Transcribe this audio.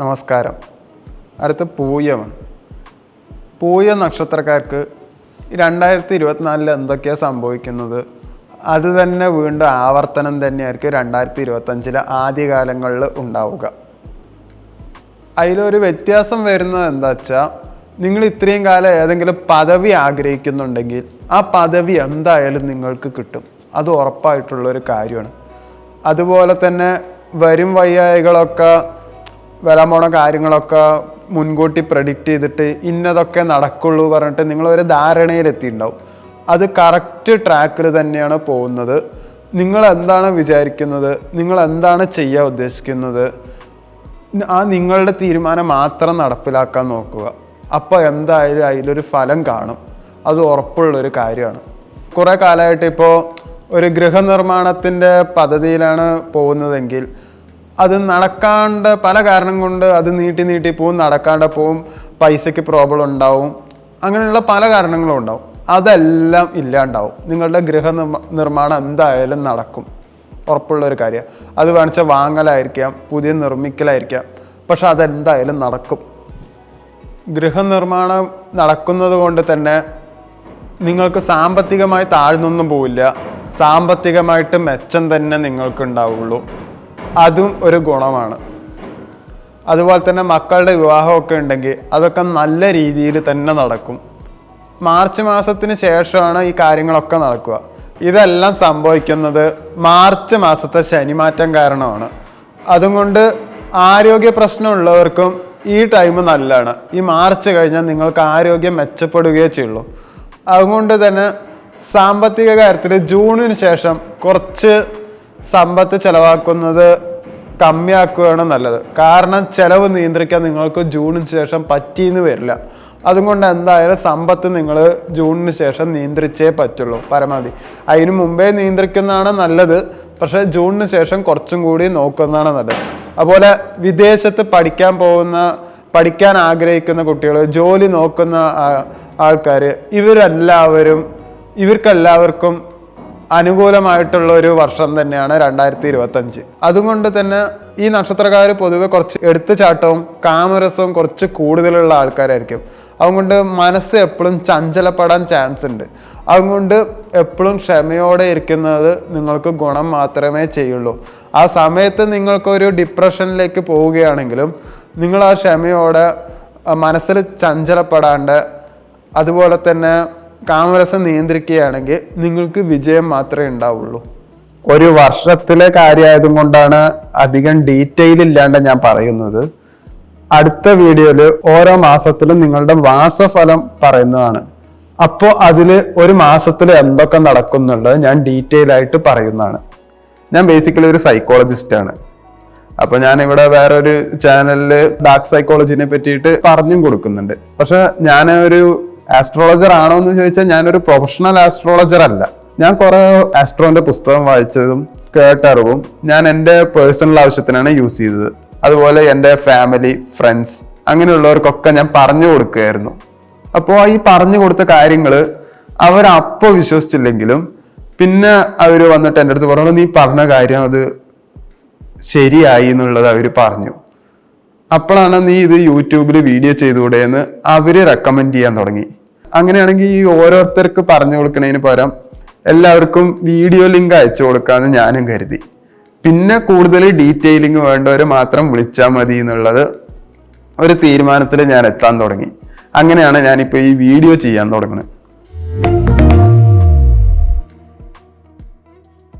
നമസ്കാരം. അടുത്ത പൂയമാണ് പൂയ നക്ഷത്രക്കാർക്ക് രണ്ടായിരത്തി ഇരുപത്തിനാലിൽ എന്തൊക്കെയാണ് സംഭവിക്കുന്നത്? അത് തന്നെ വീണ്ടും ആവർത്തനം തന്നെയായിരിക്കും രണ്ടായിരത്തി ഇരുപത്തഞ്ചിലെ ആദ്യകാലങ്ങളിൽ ഉണ്ടാവുക. അതിലൊരു വ്യത്യാസം വരുന്നത് എന്താ വെച്ചാൽ നിങ്ങൾ ഇത്രയും കാലം ഏതെങ്കിലും പദവി ആഗ്രഹിക്കുന്നുണ്ടെങ്കിൽ ആ പദവി എന്തായാലും നിങ്ങൾക്ക് കിട്ടും. അത് ഉറപ്പായിട്ടുള്ളൊരു കാര്യമാണ്. അതുപോലെ തന്നെ വരും വയ്യായികളൊക്കെ വരാൻ പോണ കാര്യങ്ങളൊക്കെ മുൻകൂട്ടി പ്രഡിക്റ്റ് ചെയ്തിട്ട് ഇന്നതൊക്കെ നടക്കുള്ളൂ പറഞ്ഞിട്ട് നിങ്ങളൊരു ധാരണയിലെത്തിയിട്ടുണ്ടാവും. അത് കറക്റ്റ് ട്രാക്കിൽ തന്നെയാണ് പോകുന്നത്. നിങ്ങൾ എന്താണ് വിചാരിക്കുന്നത്? നിങ്ങൾ എന്താണ് ചെയ്യാൻ ഉദ്ദേശിക്കുന്നത്? ആ നിങ്ങളുടെ തീരുമാനം മാത്രം നടപ്പിലാക്കാൻ നോക്കുക. അപ്പോൾ എന്തായാലും അതിലൊരു ഫലം കാണും. അത് ഉറപ്പുള്ളൊരു കാര്യമാണ്. കുറേ കാലമായിട്ട് ഇപ്പോൾ ഒരു ഗൃഹനിർമ്മാണത്തിന്റെ പദ്ധതിയിലാണ് പോകുന്നതെങ്കിൽ അത് നടക്കാണ്ട് പല കാരണം കൊണ്ട് അത് നീട്ടി നീട്ടി പോവും നടക്കാണ്ട് പോവും പൈസയ്ക്ക് പ്രോബ്ലം ഉണ്ടാവും. അങ്ങനെയുള്ള പല കാരണങ്ങളും ഉണ്ടാവും. അതെല്ലാം ഇല്ലാണ്ടാവും. നിങ്ങളുടെ ഗൃഹ നിർമ്മാണം എന്തായാലും നടക്കും. ഉറപ്പുള്ള ഒരു കാര്യമാണ് അത് വേണിച്ചാൽ വാങ്ങലായിരിക്കാം പുതിയ നിർമ്മിക്കലായിരിക്കാം. പക്ഷെ അതെന്തായാലും നടക്കും. ഗൃഹനിർമ്മാണം നടക്കുന്നത് കൊണ്ട് തന്നെ നിങ്ങൾക്ക് സാമ്പത്തികമായി താഴ്ന്നൊന്നും പോവില്ല. സാമ്പത്തികമായിട്ട് മെച്ചം തന്നെ നിങ്ങൾക്ക് ഉണ്ടാവുള്ളൂ അതും ഒരു ഗുണമാണ്. അതുപോലെ തന്നെ മക്കളുടെ വിവാഹമൊക്കെ ഉണ്ടെങ്കിൽ അതൊക്കെ നല്ല രീതിയിൽ തന്നെ നടക്കും. മാർച്ച് മാസത്തിന് ശേഷമാണ് ഈ കാര്യങ്ങളൊക്കെ നടക്കുക. ഇതെല്ലാം സംഭവിക്കുന്നത് മാർച്ച് മാസത്തെ ശനിമാറ്റം കാരണമാണ്. അതുകൊണ്ട് ആരോഗ്യ പ്രശ്നമുള്ളവർക്കും ഈ ടൈം നല്ലതാണ്. ഈ മാർച്ച് കഴിഞ്ഞാൽ നിങ്ങൾക്ക് ആരോഗ്യം മെച്ചപ്പെടുകയേ ചെയ്യുള്ളൂ. അതുകൊണ്ട് തന്നെ സാമ്പത്തിക കാര്യത്തിൽ ജൂണിന് ശേഷം കുറച്ച് സമ്പത്ത് ചെലവാക്കുന്നത് കമ്മിയാക്കുകയാണ് നല്ലത്. കാരണം ചെലവ് നിയന്ത്രിക്കാൻ നിങ്ങൾക്ക് ജൂണിന് ശേഷം പറ്റിയെന്ന് വരില്ല. അതുകൊണ്ട് എന്തായാലും സമ്പത്ത് നിങ്ങൾ ജൂണിന് ശേഷം നിയന്ത്രിച്ചേ പറ്റുള്ളൂ പരമാവധി. അതിന് മുമ്പേ നിയന്ത്രിക്കുന്നതാണ് നല്ലത് പക്ഷേ ജൂണിന് ശേഷം കുറച്ചും കൂടി നോക്കുന്നതാണ് നല്ലത്. അതുപോലെ വിദേശത്ത് പഠിക്കാൻ പോകുന്ന പഠിക്കാൻ ആഗ്രഹിക്കുന്ന കുട്ടികൾ ജോലി നോക്കുന്ന ആൾക്കാർ ഇവരെല്ലാവരും ഇവർക്കെല്ലാവർക്കും അനുകൂലമായിട്ടുള്ള ഒരു വർഷം തന്നെയാണ് രണ്ടായിരത്തി ഇരുപത്തഞ്ച് അതുകൊണ്ട് തന്നെ ഈ നക്ഷത്രക്കാർ പൊതുവെ കുറച്ച് എടുത്തുചാട്ടവും കാമരസവും കുറച്ച് കൂടുതലുള്ള ആൾക്കാരായിരിക്കും. അതുകൊണ്ട് മനസ്സ് എപ്പോഴും ചഞ്ചലപ്പെടാൻ ചാൻസ് ഉണ്ട്. അതുകൊണ്ട് എപ്പോഴും ക്ഷമയോടെ ഇരിക്കുന്നത് നിങ്ങൾക്ക് ഗുണം മാത്രമേ ചെയ്യുള്ളൂ. ആ സമയത്ത് നിങ്ങൾക്കൊരു ഡിപ്രഷനിലേക്ക് പോവുകയാണെങ്കിലും നിങ്ങൾ ആ ക്ഷമയോടെ മനസ്സിൽ ചഞ്ചലപ്പെടാണ്ട് അതുപോലെ തന്നെ കാമരസം നിയന്ത്രിക്കുകയാണെങ്കിൽ നിങ്ങൾക്ക് വിജയം മാത്രമേ ഉണ്ടാവുള്ളൂ. ഒരു വർഷത്തിലെ കാര്യമായതും കൊണ്ടാണ് അധികം ഡീറ്റെയിൽ ഇല്ലാണ്ട് ഞാൻ പറയുന്നത്. അടുത്ത വീഡിയോയിൽ ഓരോ മാസത്തിലും നിങ്ങളുടെ മാസഫലം പറയുന്നതാണ്. അപ്പോൾ അതിൽ ഒരു മാസത്തിൽ എന്തൊക്കെ നടക്കുന്നുള്ളത് ഞാൻ ഡീറ്റെയിൽ ആയിട്ട് പറയുന്നതാണ്. ഞാൻ ബേസിക്കലി ഒരു സൈക്കോളജിസ്റ്റ് ആണ്. അപ്പൊ ഞാൻ ഇവിടെ വേറൊരു ചാനലിൽ ഡാർക്ക് സൈക്കോളജിനെ പറ്റിയിട്ട് പറഞ്ഞും കൊടുക്കുന്നുണ്ട്. പക്ഷെ ഞാൻ ഒരു ആസ്ട്രോളജർ ആണോ എന്ന് ചോദിച്ചാൽ ഞാനൊരു പ്രൊഫഷണൽ ആസ്ട്രോളജർ അല്ല. ഞാൻ കുറെ ആസ്ട്രോന്റെ പുസ്തകം വായിച്ചതും കേട്ടറിവും ഞാൻ എന്റെ പേഴ്സണൽ ആവശ്യത്തിനാണ് യൂസ് ചെയ്തത്. അതുപോലെ എന്റെ ഫാമിലി ഫ്രണ്ട്സ് അങ്ങനെയുള്ളവർക്കൊക്കെ ഞാൻ പറഞ്ഞു കൊടുക്കുകയായിരുന്നു. അപ്പോൾ ഈ പറഞ്ഞു കൊടുത്ത കാര്യങ്ങൾ അവർ അപ്പോൾ വിശ്വസിച്ചില്ലെങ്കിലും പിന്നെ അവർ വന്നിട്ട് എന്റെ അടുത്ത് പറഞ്ഞു നീ പറഞ്ഞ കാര്യം അത് ശരിയായി എന്നുള്ളത് അവർ പറഞ്ഞു. അപ്പോഴാണ് നീ ഇത് യൂട്യൂബിൽ വീഡിയോ ചെയ്തുകൂടെ എന്ന് അവർ റെക്കമെൻഡ് ചെയ്യാൻ തുടങ്ങി. അങ്ങനെയാണെങ്കിൽ ഈ ഓരോരുത്തർക്ക് പറഞ്ഞു കൊടുക്കുന്നതിന് പകരം എല്ലാവർക്കും വീഡിയോ ലിങ്ക് അയച്ചു കൊടുക്കാമെന്ന് ഞാനും കരുതി. പിന്നെ കൂടുതൽ ഡീറ്റെയിലിംഗ് വേണ്ടവർ മാത്രം വിളിച്ചാൽ മതി എന്നുള്ളത് ഒരു തീരുമാനത്തിൽ ഞാൻ എത്താൻ തുടങ്ങി. അങ്ങനെയാണ് ഞാനിപ്പോൾ ഈ വീഡിയോ ചെയ്യാൻ തുടങ്ങുന്നത്.